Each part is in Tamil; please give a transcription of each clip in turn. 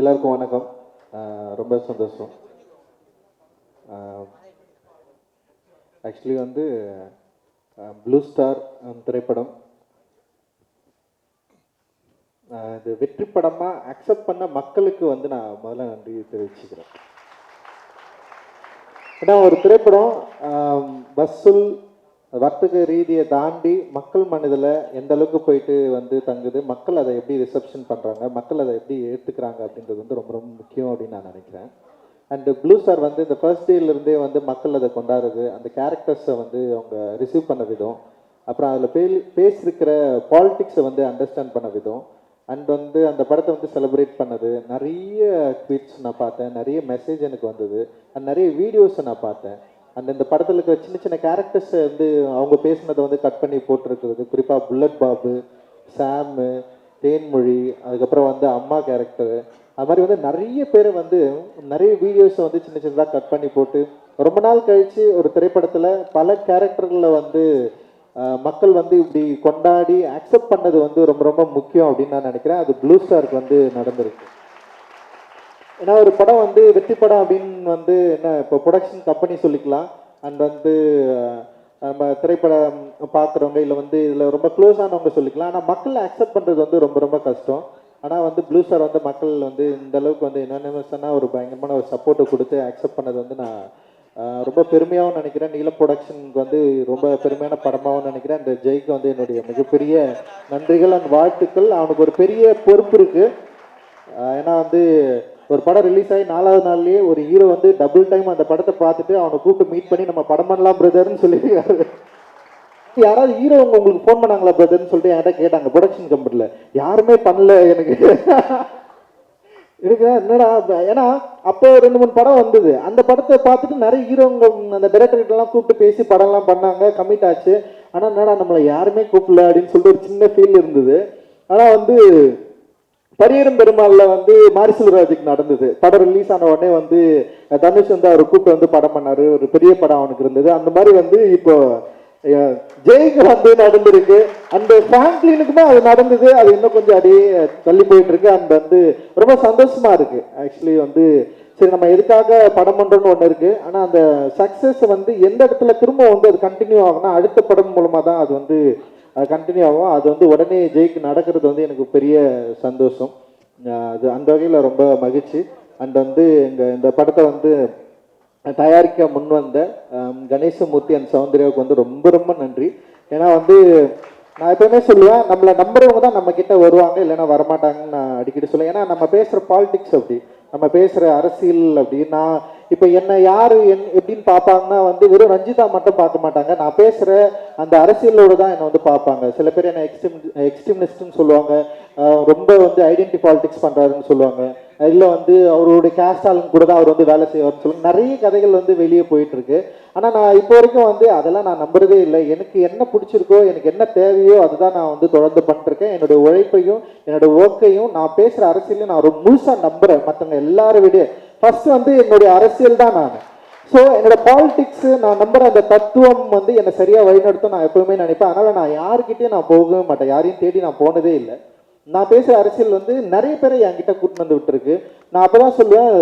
எல்லாருக்கும் வணக்கம். ரொம்ப சந்தோஷம். ஆக்சுவலி வந்து ப்ளூ ஸ்டார் திரைப்படம். இந்த இது வெற்றி படமாக அக்செப்ட் பண்ண மக்களுக்கு வந்து நான் முதல்ல நன்றி தெரிவிச்சுக்கிறேன். ஏன்னா ஒரு திரைப்படம் பஸ்ஸில் வர்த்தக ரீதியை தாண்டி மக்கள் மனதில் எந்த அளவுக்கு போயிட்டு வந்து தங்குது மக்கள் அதை எப்படி ரிசப்ஷன் பண்ணுறாங்க மக்கள் அதை எப்படி ஏற்றுக்கிறாங்க அப்படின்றது வந்து ரொம்ப ரொம்ப முக்கியம் அப்படின்னு நான் நினைக்கிறேன். அண்டு ப்ளூ ஸ்டார் வந்து இந்த ஃபர்ஸ்ட் டேலேருந்தே வந்து மக்கள் அதை கொண்டாடுறது அந்த கேரக்டர்ஸை வந்து அவங்க ரிசீவ் பண்ண விதம் அப்புறம் அதில் பே பேசியிருக்கிற பாலிடிக்ஸை வந்து அண்டர்ஸ்டாண்ட் பண்ண விதம் அண்ட் வந்து அந்த படத்தை வந்து செலிப்ரேட் பண்ணது நிறைய ட்வீட்ஸ் நான் பார்த்தேன் நிறைய மெசேஜ் எனக்கு வந்தது அண்ட் நிறைய வீடியோஸை நான் பார்த்தேன். அந்த இந்த படத்தில் இருக்கிற சின்ன சின்ன கேரக்டர்ஸை வந்து அவங்க பேசுனதை வந்து கட் பண்ணி போட்டிருக்கிறது. குறிப்பாக புல்லட் பாபு சாமு தேன்மொழி அதுக்கப்புறம் வந்து அம்மா கேரக்டரு அது மாதிரி வந்து நிறைய பேர் வந்து நிறைய வீடியோஸை வந்து சின்ன சின்னதாக கட் பண்ணி போட்டு ரொம்ப நாள் கழித்து ஒரு திரைப்படத்தில் பல கேரக்டர்களில் வந்து மக்கள் வந்து இப்படி கொண்டாடி அக்செப்ட் பண்ணது வந்து ரொம்ப ரொம்ப முக்கியம் அப்படின்னு நான் நினைக்கிறேன். அது ப்ளூ ஸ்டாருக்கு வந்து நடந்திருக்கு. ஏன்னா ஒரு படம் வந்து வெற்றி படம் அப்படின்னு வந்து என்ன இப்போ ப்ரொடக்ஷன் கம்பெனி சொல்லிக்கலாம். அண்ட் வந்து நம்ம திரைப்படம் பார்க்குறவங்க இல்லை வந்து இதில் ரொம்ப க்ளோஸ் ஆனவங்க சொல்லிக்கலாம். ஆனால் மக்களை அக்செப்ட் பண்ணுறது வந்து ரொம்ப ரொம்ப கஷ்டம். ஆனால் வந்து ப்ளூ ஸ்டார் வந்து மக்கள் வந்து இந்த அளவுக்கு வந்து என்னென்ன ஒரு பயங்கரமான ஒரு சப்போர்ட்டை கொடுத்து அக்செப்ட் பண்ணது வந்து நான் ரொம்ப பெருமையாகவும் நினைக்கிறேன். நீலம் ப்ரொடக்ஷனுக்கு வந்து ரொம்ப பெருமையான படமாகவும் நினைக்கிறேன். அந்த ஜெய்க்கு வந்து என்னுடைய மிகப்பெரிய நன்றிகள் அண்ட் வாழ்த்துக்கள். அவனுக்கு ஒரு பெரிய பொறுப்பு இருக்குது ஏன்னா வந்து ஒரு படம் ரிலீஸ் ஆகி நாலாவது நாள்லயே ஒரு ஹீரோ வந்து டபுள் டைம் அந்த படத்தை பார்த்துட்டு அவனை கூப்பிட்டு மீட் பண்ணி நம்ம படம் பண்ணலாம் பிரதர்னு சொல்லியிருக்காரு. யாராவது ஹீரோ உங்களுக்கு ஃபோன் பண்ணாங்களா பிரதர்னு சொல்லிட்டு என்கிட்ட கேட்டாங்க ப்ரொடக்ஷன் கம்பெனியில் யாருமே பண்ணல எனக்கு. எனக்கு என்னடா ஏன்னா அப்போ ரெண்டு மூணு படம் வந்தது. அந்த படத்தை பார்த்துட்டு நிறைய ஹீரோங்க அந்த டைரக்டர்கிட்டலாம் கூப்பிட்டு பேசி படம்லாம் பண்ணாங்க கம்மிட் ஆச்சு. ஆனால் என்னடா நம்மளை யாருமே கூப்பிடல அப்படின்னு சொல்லிட்டு ஒரு சின்ன ஃபீல் இருந்தது. ஆனால் வந்து பரியரும் பெருமாள்ல வந்து மாரி செல்வராஜுக்கு நடந்தது. படம் ரிலீஸ் ஆன உடனே வந்து தனுஷ் வந்து அவர் கூப்பிட்டு வந்து படம் பண்ணாரு. ஒரு பெரிய படம் அவனுக்கு இருந்தது. அந்த மாதிரி வந்து இப்போ ஜெய்க்கு வந்து நடந்திருக்கு. அந்த ஃபேங்க்லினுக்குமே அது நடந்தது. அது இன்னும் கொஞ்சம் அப்படியே தள்ளி போயிட்டு இருக்கு அந்த வந்து ரொம்ப சந்தோஷமா இருக்கு. ஆக்சுவலி வந்து சரி நம்ம எதுக்காக படம் பண்றோம்னு ஒன்று இருக்கு. ஆனா அந்த சக்சஸ் வந்து எந்த இடத்துல திரும்ப வந்து அது கண்டினியூ ஆகும்னா அடுத்த படம் மூலமா தான் அது வந்து கண்டினியூ ஆகும். அது வந்து உடனே ஜெயிக்கு நடக்கிறது வந்து எனக்கு பெரிய சந்தோஷம். அது அந்த வகையில் ரொம்ப மகிழ்ச்சி. அண்ட் வந்து எங்கள் இந்த படத்தை வந்து தயாரிக்க முன் வந்த கணேசமூர்த்தி அண்ட் சௌந்தர்யாவுக்கு வந்து ரொம்ப ரொம்ப நன்றி. ஏன்னா வந்து நான் எப்பவுமே சொல்லுவேன் நம்மளை நம்புறவங்க தான் நம்ம கிட்ட வருவாங்க இல்லைன்னா வரமாட்டாங்கன்னு நான் அடிக்கடி சொல்லுவேன். ஏன்னா நம்ம பேசுகிற பாலிடிக்ஸ் அப்படி. நம்ம பேசுகிற அரசியல் அப்படின்னா இப்போ என்னை யார் என் எப்படின்னு பார்ப்பாங்கன்னா வந்து வெறும் ரஞ்சிதா மட்டும் பார்க்க மாட்டாங்க. நான் பேசுகிற அந்த அரசியலோடு தான் என்னை வந்து பார்ப்பாங்க. சில பேர் என்ன எக்ஸ்ட்ரீம் எக்ஸ்ட்ரீமிஸ்ட்னு சொல்லுவாங்க. ரொம்ப வந்து ஐடென்டி பாலிடிக்ஸ் பண்ணுறாருன்னு சொல்லுவாங்க. இல்லை வந்து அவருடைய கேஸ்டாலும் கூட தான் அவர் வந்து வேலை செய்வார்னு சொல்லுவாங்க. நிறைய கதைகள் வந்து வெளியே போயிட்டுருக்கு. ஆனால் நான் இப்போ வரைக்கும் வந்து அதெல்லாம் நான் நம்புறதே இல்லை. எனக்கு என்ன பிடிச்சிருக்கோ எனக்கு என்ன தேவையோ அதுதான் நான் வந்து தொடர்ந்து பண்ணிருக்கேன் என்னுடைய உழைப்பையும் என்னோட ஒர்க்கையும் நான் பேசுகிற அரசியலையும் நான் ரொம்ப முழுசாக நம்புறேன் மற்றவங்க எல்லாரும் விட. ஃபர்ஸ்ட் வந்து என்னுடைய அரசியல் தான் நான். ஸோ என்னோட பாலிடிக்ஸ் நான் நம்புற அந்த தத்துவம் வந்து என்னை சரியாக வழிநடத்தும் நான் எப்பவுமே நினைப்பேன். அதனால நான் யாருக்கிட்டையும் நான் போகவே மாட்டேன். யாரையும் தேடி நான் போனதே இல்லை. நான் பேசுகிற அரசியல் வந்து நிறைய பேரை என்கிட்ட கூட்டு வந்து விட்டுருக்கு. நான் அப்பதான் சொல்லுவேன்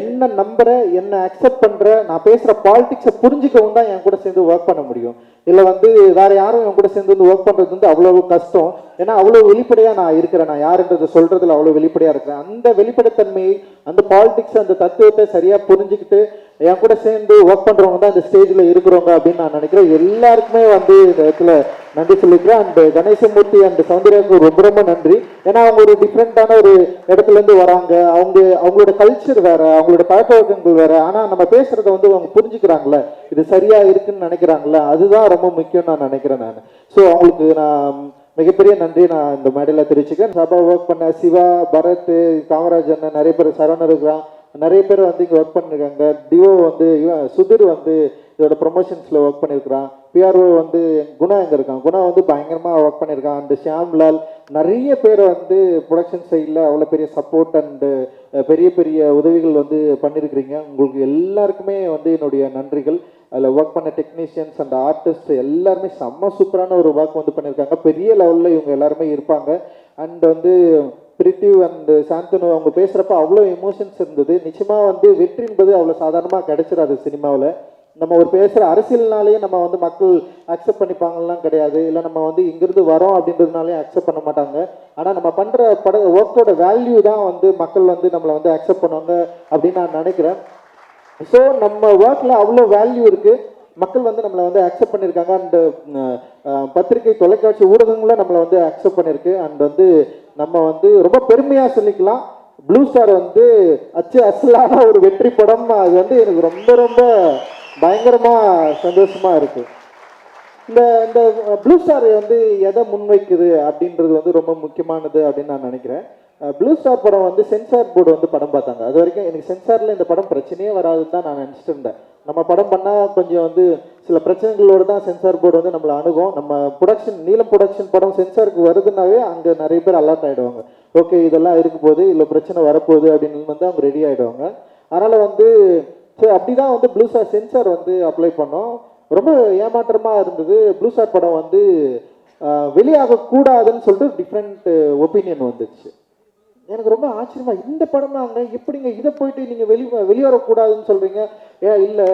என்ன நம்புற என்ன அக்செப்ட் பண்ணுற நான் பேசுகிற பாலிடிக்ஸை புரிஞ்சுக்கவும் தான் என் கூட சேர்ந்து ஒர்க் பண்ண முடியும். இல்லை வந்து வேறு யாரும் என் கூட சேர்ந்து வந்து ஒர்க் பண்ணுறது வந்து அவ்வளோ கஷ்டம். ஏன்னா அவ்வளோ வெளிப்படையாக நான் இருக்கிறேன். நான் யாருன்றதை சொல்கிறதுல அவ்வளோ வெளிப்படையாக இருக்கிறேன். அந்த வெளிப்படைத்தன்மையை அந்த பாலிடிக்ஸ் அந்த தத்துவத்தை சரியாக புரிஞ்சுக்கிட்டு என் கூட சேர்ந்து ஒர்க் பண்ணுறவங்க தான் இந்த ஸ்டேஜில் இருக்கிறவங்க அப்படின்னு நான் நினைக்கிறேன். எல்லாருக்குமே வந்து இந்த இடத்துல நன்றி சொல்லிக்கிறேன். அண்ட் கணேசமூர்த்தி அண்ட் சௌந்தர்யாவுக்கு ரொம்ப ரொம்ப நன்றி. ஏன்னா அவங்க ஒரு டிஃப்ரெண்ட்டான ஒரு இடத்துலேருந்து வராங்க. அவங்க அவங்களோட கல்ச்சர் வேற அவங்களோட பழக்க வழக்கங்கள் வேற. ஆனால் நம்ம பேசுகிறத வந்து அவங்க புரிஞ்சுக்கிறாங்களே இது சரியாக இருக்குன்னு நினைக்கிறாங்களே அதுதான் ரொம்ப முக்கியம் நான் நினைக்கிறேன் நான். ஸோ அவங்களுக்கு நான் மிகப்பெரிய நன்றி. நான் இந்த மேடையில் தெரிவிச்சுக்கிறேன். சபா ஒர்க் பண்ண சிவா பரத் காமராஜ் அண்ணன் நிறைய பேர் சரவணன் இருக்கிறான் நிறைய பேர் வந்து இங்கே ஒர்க் பண்ணியிருக்காங்க டிவோ வந்து சுதிர் வந்து இதோட ப்ரொமோஷன்ஸில் ஒர்க் பண்ணியிருக்கிறான் பிஆர்ஓ வந்து குணா எங்கே இருக்கான்? குணா வந்து பயங்கரமாக ஒர்க் பண்ணியிருக்கான் அண்டு ஷியாம்லால் நிறைய பேர் வந்து ப்ரொடக்ஷன் சைடில் அவ்வளோ பெரிய சப்போர்ட் அண்டு பெரிய பெரிய உதவிகள் வந்து பண்ணியிருக்கிறீங்க உங்களுக்கு எல்லாருக்குமே வந்து என்னுடைய நன்றிகள். அதில் ஒர்க் பண்ண டெக்னீஷியன்ஸ் அண்ட் ஆர்டிஸ்ட் எல்லாருமே செம்ம சூப்பரான ஒரு ஒர்க் வந்து பண்ணியிருக்காங்க பெரிய லெவலில் இவங்க எல்லாருமே இருப்பாங்க. அண்ட் வந்து பிரித்தி அண்ட் சாந்தனு அவங்க பேசுகிறப்ப அவ்வளோ எமோஷன்ஸ் இருந்தது. நிச்சயமாக வந்து வெற்றி என்பது அவ்வளோ சாதாரணமாக கிடைச்சிடாது சினிமாவில். நம்ம ஒரு பேசுகிற அரசியல்னாலேயே நம்ம வந்து மக்கள் அக்செப்ட் பண்ணிப்பாங்கலாம் கிடையாது. இல்லை நம்ம வந்து இங்கிருந்து வரோம் அப்படின்றதுனாலே அக்செப்ட் பண்ண மாட்டாங்க. ஆனால் நம்ம பண்ணுற பட ஒர்க்கோட வேல்யூ தான் வந்து மக்கள் வந்து நம்மளை வந்து அக்செப்ட் பண்ணுவாங்க அப்படின்னு நான் நினைக்கிறேன். ஸோ நம்ம ஒர்க்கில் அவ்வளோ வேல்யூ இருக்குது மக்கள் வந்து நம்மளை வந்து அக்செப்ட் பண்ணியிருக்காங்க. அண்ட் பத்திரிகை தொலைக்காட்சி ஊடகங்களும் நம்மளை வந்து அக்செப்ட் பண்ணியிருக்கு. அண்ட் வந்து நம்ம வந்து ரொம்ப பெருமையாக சொல்லிக்கலாம். ப்ளூ ஸ்டார் வந்து அச்சு அசலான ஒரு வெற்றி படம். அது வந்து எனக்கு ரொம்ப ரொம்ப பயங்கரமாக சந்தோஷமாக இருக்குது இந்த இந்த ப்ளூ ஸ்டார் வந்து எதை முன்வைக்குது அப்படின்றது வந்து ரொம்ப முக்கியமானது அப்படின்னு நான் நினைக்கிறேன். ப்ளூ ஸ்டார் படம் வந்து சென்சார் போர்டு வந்து படம் பார்த்தாங்க. அது வரைக்கும் எனக்கு சென்சாரில் இந்த படம் பிரச்சனையே வராதுன்னு தான் நான் நினச்சிட்டு இருந்தேன் நம்ம படம் பண்ணால் கொஞ்சம் வந்து சில பிரச்சனைகளோடு தான் சென்சார் போர்டு வந்து நம்மளை அணுகும். நம்ம ப்ரொடக்ஷன் நீலம் ப்ரொடக்ஷன் படம் சென்சாருக்கு வருதுன்னாவே அங்கே நிறைய பேர் அலர்ட் ஆகிடுவாங்க ஓகே இதெல்லாம் இருக்கும் போகுது இல்லை பிரச்சனை வரப்போகுது அப்படின்னு வந்து அவங்க ரெடி ஆகிடுவாங்க அதனால் வந்து சரி அப்படி தான் வந்து ப்ளூ ஸ்டார் சென்சார் வந்து அப்ளை பண்ணோம். ரொம்ப ஏமாற்றமாக இருந்தது. ப்ளூ ஸ்டார் படம் வந்து வெளியாகக்கூடாதுன்னு சொல்லிட்டு டிஃப்ரெண்ட் ஒப்பீனியன் வந்துச்சு எனக்கு ரொம்ப ஆச்சரியமா இந்த படம் தாங்க எப்படிங்க? இதை போயிட்டு நீங்கள் வெளி வெளியேறக்கூடாதுன்னு சொல்கிறீங்க ஏன் இல்லை.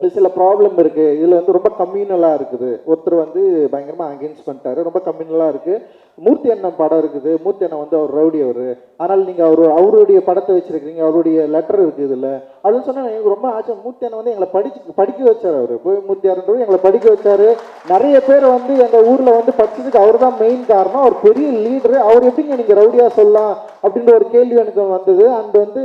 சில ப்ராப்ளம் இருக்குது இதில் வந்து ரொம்ப கம்யூனலாக இருக்குது. ஒருத்தர் வந்து பயங்கரமாக அகேன்ஸ்ட் பண்ணிட்டாரு. ரொம்ப கம்யூனலாக இருக்குது மூர்த்தி அண்ணன் படம் இருக்குது. மூர்த்தி அண்ணன் வந்து அவர் ரவுடி அவர். ஆனால் நீங்கள் அவர் அவருடைய படத்தை வச்சிருக்கீங்க அவருடைய லெட்டர் இருக்குது இதில். அப்படின்னு சொன்னால் எனக்கு ரொம்ப ஆச்சரியம் மூர்த்தி அண்ணன் வந்து எங்களை படிச்சு படிக்க வச்சார் அவர். போய் மூர்த்தி அண்ணன் எங்களை படிக்க வச்சார். நிறைய பேர் வந்து எங்கள் ஊரில் வந்து படிச்சதுக்கு அவர் தான் மெயின் காரணம். அவர் பெரிய லீடரு அவர் எப்படிங்க நீங்கள் ரவுடியாக சொல்லலாம்? அப்படின்ற ஒரு கேள்வி எனக்கு வந்தது. அண்ட் வந்து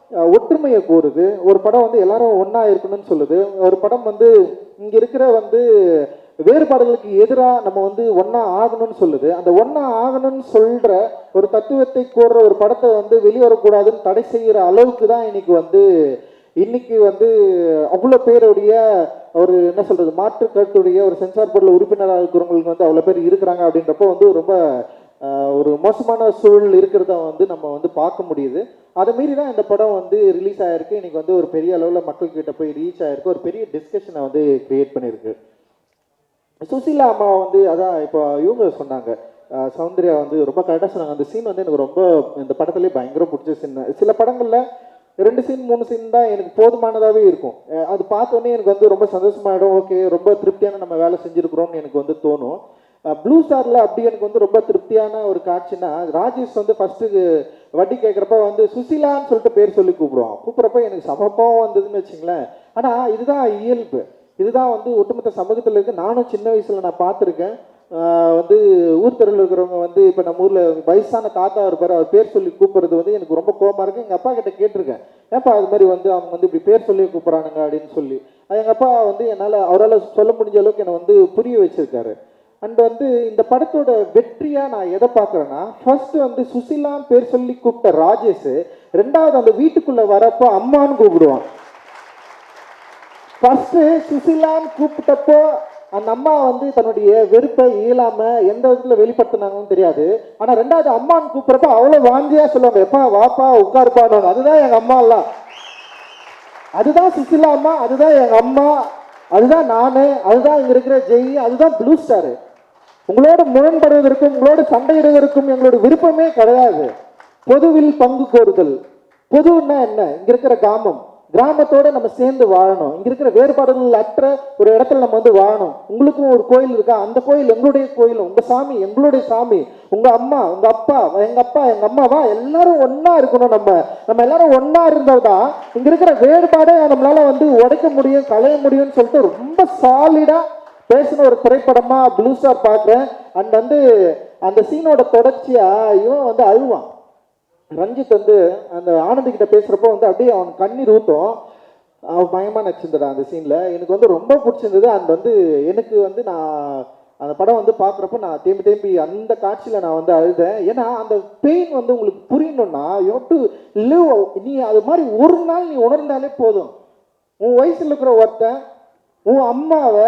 ஒற்றுமையை கோருது ஒரு படம் வந்து எல்லாரும் ஒன்றா இருக்கணும்னு சொல்லுது. ஒரு படம் வந்து இங்கே இருக்கிற வந்து வேறுபாடுகளுக்கு எதிராக நம்ம வந்து ஒன்றா ஆகணும்னு சொல்லுது. அந்த ஒன்றா ஆகணும்னு சொல்கிற ஒரு தத்துவத்தை கூறுற ஒரு படத்தை வந்து வெளிவரக்கூடாதுன்னு தடை செய்கிற அளவுக்கு தான் இன்னைக்கு வந்து இன்னைக்கு வந்து அவ்வளோ பேருடைய ஒரு என்ன சொல்கிறது மாற்று கருத்துடைய ஒரு சென்சார் போர்டில் உறுப்பினராக இருக்கிறவங்களுக்கு வந்து அவ்வளோ பேர் இருக்கிறாங்க அப்படின்றப்போ வந்து ரொம்ப ஒரு மோசமான சூழல் இருக்கிறத வந்து நம்ம வந்து பார்க்க முடியுது. அதை மீறி தான் இந்த படம் வந்து ரிலீஸ் ஆகிருக்கு இன்றைக்கி வந்து ஒரு பெரிய அளவில் மக்கள்கிட்ட போய் ரீச் ஆகிருக்கு ஒரு பெரிய டிஸ்கஷனை வந்து க்ரியேட் பண்ணியிருக்கு. சுசீலா அம்மா வந்து அதான் இப்போ இவங்க சொன்னாங்க. சௌந்தர்யா வந்து ரொம்ப கரெக்டாக சொன்னாங்க. அந்த சீன் வந்து எனக்கு ரொம்ப இந்த படத்துலேயே பயங்கர பிடிச்ச சீன் சில படங்களில் ரெண்டு சீன் மூணு சீன் தான் எனக்கு போதுமானதாகவே இருக்கும். அது பார்த்தோன்னே எனக்கு வந்து ரொம்ப சந்தோஷமாயிடும். ஓகே ரொம்ப திருப்தியான நம்ம வேலை செஞ்சுருக்குறோம்னு எனக்கு வந்து தோணும். ப்ளூ ஸ்டாரில் அப்படி எனக்கு வந்து ரொம்ப திருப்தியான ஒரு காட்சினா ராஜேஷ் வந்து ஃபஸ்ட்டு வட்டி கேட்குறப்ப வந்து சுசிலான்னு சொல்லிட்டு பேர் சொல்லி கூப்பிடுவான். கூப்பிட்றப்ப எனக்கு சமப்பாவும் வந்ததுன்னு வச்சுங்களேன் ஆனால் இதுதான் இயல்பு. இதுதான் வந்து ஒட்டுமொத்த சமூகத்தில் இருக்குது நானும் சின்ன வயசுல நான் பார்த்துருக்கேன். வந்து ஊர் தெருவில் இருக்கிறவங்க வந்து இப்போ நம்ம ஊரில் வயசான தாத்தா இருப்பார் அவர் பேர் சொல்லி கூப்பிட்றது வந்து எனக்கு ரொம்ப கோபமாக இருக்குது எங்கள் அப்பா கிட்ட கேட்டிருக்கேன். ஏப்பா அது மாதிரி வந்து அவங்க வந்து இப்படி பேர் சொல்லி கூப்பிட்றானுங்க அப்படின்னு சொல்லி. எங்கள் அப்பா வந்து என்னால் அவரால் சொல்ல முடிஞ்ச அளவுக்கு என்னை வந்து புரிய வச்சுருக்காரு. அண்ட் வந்து இந்த படத்தோட வெற்றியா நான் எதை பார்க்குறேன்னா ஃபர்ஸ்ட் வந்து சுசிலான்னு பேர் சொல்லி கூப்பிட்ட ராஜேஷ் ரெண்டாவது அந்த வீட்டுக்குள்ள வரப்போ அம்மான்னு கூப்பிடுவான். ஃபர்ஸ்ட் சுசிலான்னு கூப்பிட்டப்போ அந்த அம்மா வந்து தன்னுடைய வெறுப்பை இயலாம எந்த விதத்துல வெளிப்படுத்தினாங்கன்னு தெரியாது. ஆனா ரெண்டாவது அம்மான்னு கூப்பிடுறப்ப அவ்வளவு வாந்தியா சொல்லுவாங்க எப்பா வாப்பா உட்காருப்பான்னு. அதுதான் எங்க அம்மா எல்லாம். அதுதான் சுசிலா அம்மா அதுதான் எங்க அம்மா அதுதான் நானு அதுதான் இங்க இருக்கிற ஜெய் அதுதான் ப்ளூ ஸ்டார் உங்களோட முரண்படுவதற்கும் உங்களோட சண்டையிடுவதற்கும் எங்களோட விருப்பமே கிடையாது. பொதுவில் பங்கு கோருதல். பொதுன்னா என்ன? இங்க இருக்கிற கிராமம். கிராமத்தோட நம்ம சேர்ந்து வாழணும். இங்க இருக்கிற வேறுபாடுகள் அற்ற ஒரு இடத்துல நம்ம வந்து வாழணும். உங்களுக்கும் ஒரு கோயில் இருக்கா? அந்த கோயில் எங்களுடைய கோயில் உங்க சாமி எங்களுடைய சாமி உங்க அம்மா உங்க அப்பா எங்க அப்பா எங்க அம்மாவா? எல்லாரும் ஒன்னா இருக்கணும் நம்ம. நம்ம எல்லாரும் ஒன்னா இருந்தால்தான் இங்க இருக்கிற வேறுபாடை நம்மளால வந்து உடைக்க முடியும் களைய முடியும்னு சொல்லிட்டு ரொம்ப சாலிடா பேசின ஒரு திரைப்படமா ப்ளூ ஸ்டார் பார்க்குறேன். அண்ட் வந்து அந்த சீனோட தொடர்ச்சியா இவன் வந்து அழுவான். ரஞ்சித் வந்து அந்த ஆனந்த் கிட்ட பேசுறப்போ வந்து அப்படியே அவன் கண்ணீர் ஊத்தும். அவன் பயமா நடிச்சிருந்தடா அந்த சீன்ல எனக்கு வந்து ரொம்ப பிடிச்சிருந்தது. அந்த வந்து எனக்கு வந்து நான் அந்த படம் வந்து பார்க்குறப்ப நான் தேம்பி தேம்பி அந்த காட்சியில் நான் வந்து அழுதேன். ஏன்னா அந்த பெயின் வந்து உங்களுக்கு புரியணும்னா யூ டு லிவ் நீ அது மாதிரி ஒரு நாள் நீ உணர்ந்தாலே போதும். உன் வயசுல இருக்கிற ஒருத்தன் உன் அம்மாவை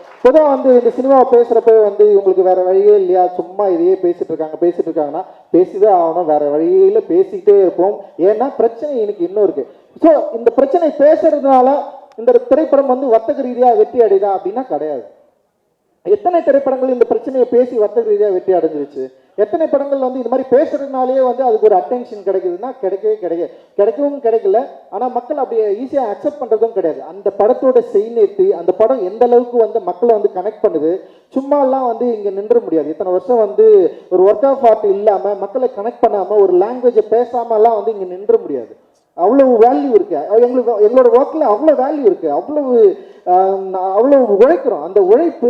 பொதுவாக வந்து இந்த சினிமாவை பேசுகிறப்ப வந்து இவங்களுக்கு வேறு வழியே இல்லையா? சும்மா இதையே பேசிகிட்டு இருக்காங்க பேசிகிட்டு இருக்காங்கன்னா பேசிதான் ஆகணும். வேறு வழியில் பேசிக்கிட்டே இருப்போம். ஏன்னா பிரச்சனை எனக்கு இன்னும் இருக்குது ஸோ இந்த பிரச்சனை பேசுறதுனால இந்த திரைப்படம் வந்து வர்த்தக ரீதியாக வெற்றி அடையுதா அப்படின்னா கிடையாது. எத்தனை திரைப்படங்கள் இந்த பிரச்சனையை பேசி வர்த்தக ரீதியாக வெற்றி அடைஞ்சிருச்சு? எத்தனை படங்கள் வந்து இந்த மாதிரி பேசுறதுனாலே வந்து அதுக்கு ஒரு அட்டென்ஷன் கிடைக்குதுன்னா கிடைக்கவே கிடைக்காது கிடைக்கவும் கிடைக்கல. ஆனால் மக்கள் அப்படியே ஈஸியாக அக்செப்ட் பண்ணுறதும் கிடையாது. அந்த படத்தோட செய்நேர்த்தி அந்த படம் எந்த அளவுக்கு வந்து மக்களை வந்து கனெக்ட் பண்ணுது சும்மாலாம் வந்து இங்கே நின்ற முடியாது. இத்தனை வருஷம் வந்து ஒரு ஒர்க் ஆஃப் ஆர்ட் இல்லாமல் மக்களை கனெக்ட் பண்ணாமல் ஒரு லாங்குவேஜை பேசாமலாம் வந்து இங்கே நின்ற முடியாது. அவ்வளவு வேல்யூ இருக்கு. எங்களுக்கு எங்களோட ஒர்க்கில் அவ்வளோ வேல்யூ இருக்கு. அவ்வளவு ஆஹ், அவ்வளவு உழைக்கிறோம். அந்த உழைப்பு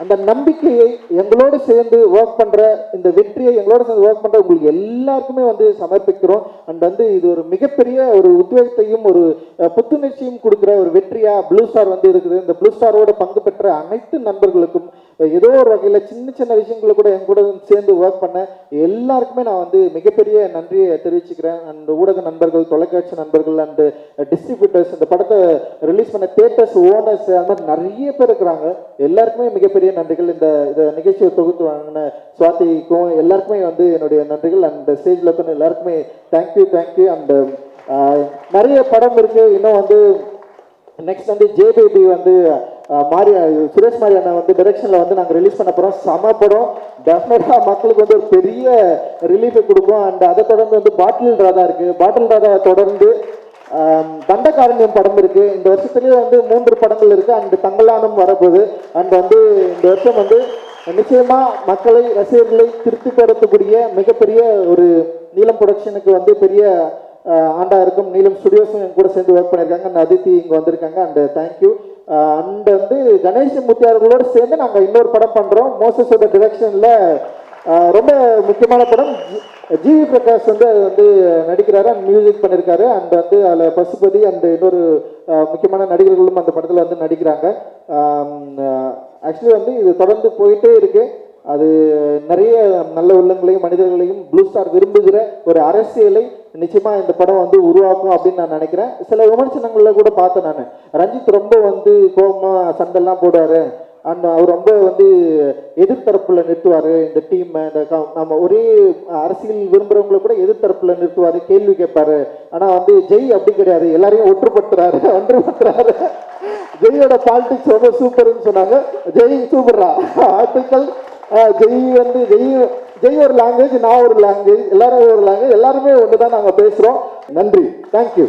அந்த நம்பிக்கையை எங்களோடு சேர்ந்து ஒர்க் பண்ணுற இந்த வெற்றியை எங்களோட சேர்ந்து ஒர்க் பண்ணுற உங்களுக்கு எல்லாருக்குமே வந்து சமர்ப்பிக்கிறோம். அண்ட் வந்து இது ஒரு மிகப்பெரிய ஒரு உத்வேகத்தையும் ஒரு புத்துணர்ச்சியும் கொடுக்குற ஒரு வெற்றியாக ப்ளூ ஸ்டார் வந்து இருக்குது. இந்த ப்ளூ ஸ்டாரோட பங்கு பெற்ற அனைத்து நண்பர்களுக்கும் ஏதோ ஒரு வகையில் சின்ன சின்ன விஷயங்கள கூட என் கூட சேர்ந்து ஒர்க் பண்ண எல்லாருக்குமே நான் வந்து மிகப்பெரிய நன்றியை தெரிவிச்சுக்கிறேன். அண்ட் ஊடக நண்பர்கள் தொலைக்காட்சி நண்பர்கள் அண்ட் டிஸ்ட்ரிபியூட்டர்ஸ் இந்த படத்தை ரிலீஸ் பண்ண தேட்டர்ஸ் ஓனர்ஸ் அந்த மாதிரி நிறைய பேர் இருக்கிறாங்க. எல்லாருக்குமே மிகப்பெரிய நன்றிகள். இந்த இந்த நிகழ்ச்சியை தொகுத்து வாங்கின சுவாதிக்கும் எல்லாருக்குமே வந்து என்னுடைய நன்றிகள். அண்ட் ஸ்டேஜில் இருக்கிற எல்லாருக்குமே தேங்க்யூ தேங்க்யூ அண்ட் நிறைய படம் இருக்குது இன்னும் வந்து நெக்ஸ்ட் வந்து ஜேபிபி வந்து மாரி சுரேஷ் மாரி அண்ணா வந்து டைரக்ஷனில் வந்து நாங்கள் ரிலீஸ் பண்ண போகிறோம் செம படம். டெஃபினட்டாக மக்களுக்கு வந்து ஒரு பெரிய ரிலீஃபை கொடுக்கும். அண்ட் அதை தொடர்ந்து வந்து பாட்டில் ராதா இருக்குது பாட்டில் ராதா தொடர்ந்து தண்டகாரண்யம் படம் இருக்கு. இந்த வருஷத்துலேயே வந்து மூன்று படங்கள் இருக்கு. அண்ட் தங்கலானம் வரப்போகுது. அண்ட் வந்து இந்த வருஷம் வந்து நிச்சயமா மக்களை ரசிகர்களை திருப்தி பெறக்கூடிய மிகப்பெரிய ஒரு நீலம் ப்ரொடக்ஷனுக்கு வந்து பெரிய ஆண்டாக ஆண்டா இருக்கும். நீலம் ஸ்டுடியோஸும் என் கூட சேர்ந்து ஒர்க் பண்ணியிருக்காங்க. அண்ட் அதித்தி இங்கே வந்திருக்காங்க. அண்ட் தேங்க்யூ அந்த வந்து கணேஷ் முத்தியார்களோடு சேர்ந்து நாங்கள் இன்னொரு படம் பண்ணுறோம் மோசஸோட டிரெக்ஷனில் ரொம்ப முக்கியமான படம். ஜி- ஜிவி பிரகாஷ் வந்து அது வந்து நடிக்கிறாரு அண்ட் மியூசிக் பண்ணியிருக்காரு அண்ட் வந்து அதில் பசுபதி அண்ட் இன்னொரு முக்கியமான நடிகர்களும் அந்த படத்தில் வந்து நடிக்கிறாங்க. ஆக்சுவலி வந்து இது தொடர்ந்து போயிட்டே இருக்குது அது நிறைய நல்ல உள்ளங்களையும் மனிதர்களையும் ப்ளூ ஸ்டார் விரும்புகிற ஒரு அரசியலை நிச்சயமா இந்த படம் வந்து உருவாக்கும் அப்படின்னு நான் நினைக்கிறேன். சில விமர்சனங்களில் கூட பார்த்தேன் நான். ரஞ்சித் ரொம்ப வந்து கோபமாக சண்டைலாம் போடுவாரு. அண்ட் அவர் ரொம்ப வந்து எதிர்த்தரப்பில் நிறுத்துவார் இந்த டீம் இந்த க- நம்ம ஒரே அரசியல் விரும்புகிறவங்களை கூட எதிர்த்தரப்பில் நிறுத்துவார் கேள்வி கேட்பார். ஆனால் வந்து ஜெய் அப்படி கிடையாது. எல்லாரையும் ஒற்றுப்படுத்துறாரு ஒன்றுபடுத்துறாரு. ஜெயோட பாலிடிக்ஸ் ரொம்ப சூப்பர்னு சொன்னாங்க. ஜெய் சூப்பர்ரா ஆர்டிக்கல் ஜெய் வந்து ஜெய் ஜெய் ஒரு லாங்குவேஜ் நான் ஒரு லாங்குவேஜ் எல்லாரும் ஒரு லாங்குவேஜ் எல்லாருமே ஒன்று தான் நாங்கள் பேசுகிறோம் நன்றி தேங்க்யூ